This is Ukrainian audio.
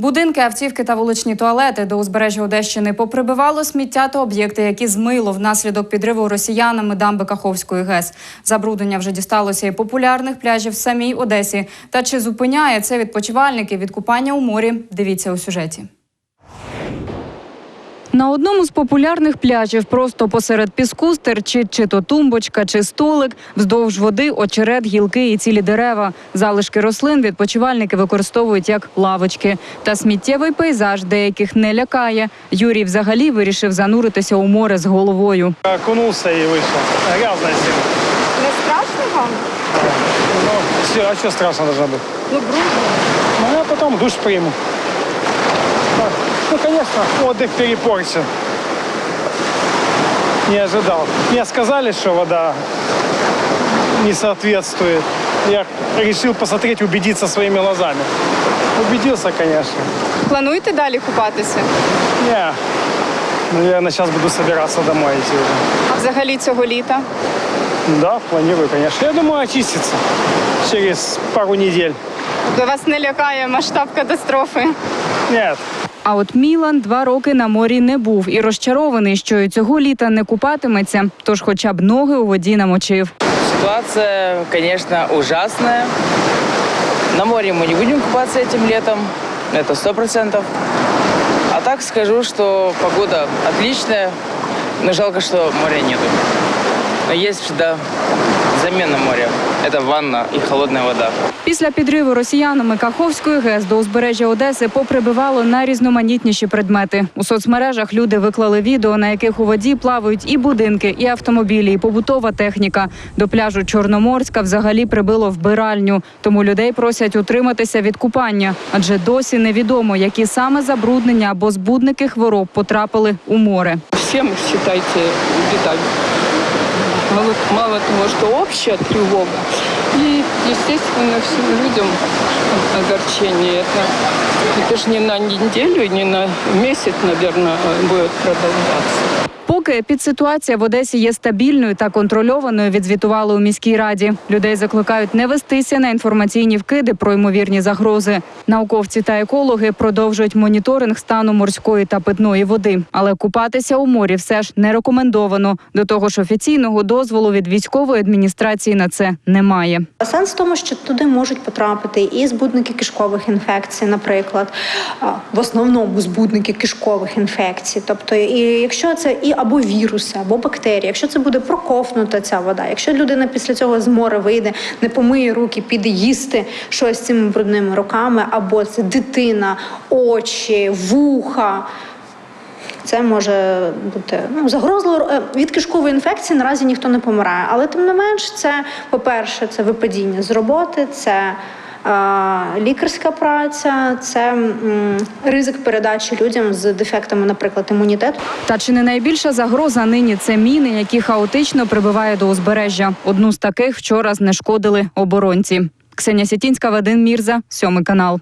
Будинки, автівки та вуличні туалети до узбережжя Одещини поприбивало сміття та об'єкти, які змило внаслідок підриву росіянами дамби Каховської ГЕС. Забруднення вже дісталося і популярних пляжів в самій Одесі. Та чи зупиняє це відпочивальники від купання у морі? Дивіться у сюжеті. На одному з популярних пляжів просто посеред піску стерчить чи то тумбочка, чи столик. Вздовж води очерет, гілки і цілі дерева. Залишки рослин відпочивальники використовують як лавочки. Та сміттєвий пейзаж деяких не лякає. Юрій взагалі вирішив зануритися у море з головою. Окунулся и вышел. Грязная зима. Не страшно вам? Ну, всё, а что страшно должно быть? Ну, брудно. Ну, а потом душ приму. Так, Ну, конечно, отдых перепорчен. Не ожидал. Мне сказали, что вода не соответствует. Я решил посмотреть, убедиться своими глазами. Убедился, конечно. Плануєте далі купатися? Не, наверное, сейчас буду собираться домой идти уже. А взагалі цього літа? Да, планирую, конечно. Я думаю, очиститься через пару недель. До вас не лякає масштаб катастрофи? Нет, А от Мілан два роки на морі не був і розчарований, що і цього літа не купатиметься, тож хоча б ноги у воді намочив. Ситуация, конечно, ужасная. На море мы не будем купаться этим летом, это сто процентов. А так скажу, что погода отличная, но жалко, что моря нету. Но есть всегда замена моря. Это ванна и холодная вода. Після підриву росіянами Каховської ГЕС до узбережжя Одеси поприбивало найрізноманітніші предмети. У соцмережах люди виклали відео, на яких у воді плавають і будинки, і автомобілі, і побутова техніка. До пляжу Чорноморська взагалі прибило вбиральню. Тому людей просять утриматися від купання, адже досі невідомо, які саме забруднення або збудники хвороб потрапили у море. всем, считайте, беда. Мало, того, что общая тревога, и, естественно, всем людям огорчение. Это, это же не на неделю, не на месяц, наверное, будет продолжаться. Поки епідситуація в Одесі є стабільною та контрольованою, відзвітували у міській раді. Людей закликають не вестися на інформаційні вкиди про ймовірні загрози. Науковці та екологи продовжують моніторинг стану морської та питної води, але купатися у морі все ж не рекомендовано. До того ж, офіційного дозволу від військової адміністрації на це немає. Сенс в тому, що туди можуть потрапити і збудники кишкових інфекцій, наприклад, в основному збудники кишкових інфекцій. Тобто, і якщо це і або віруси, або бактерії, якщо це буде проковнута ця вода, якщо людина після цього з моря вийде, не помиє руки, піде їсти щось цими брудними руками, або це дитина, очі, вуха. Це може бути ну загрозливо Е, від кишкової інфекції. Наразі ніхто не помирає, але тим не менш, це по-перше, це випадіння з роботи, це лікарська праця, це ризик передачі людям з дефектами, наприклад, імунітету. Та чи не найбільша загроза нині це міни, які хаотично прибиває до узбережжя? Одну з таких вчора знешкодили оборонці. Ксенія Сітінська, Вадим Мірза, сьомий канал.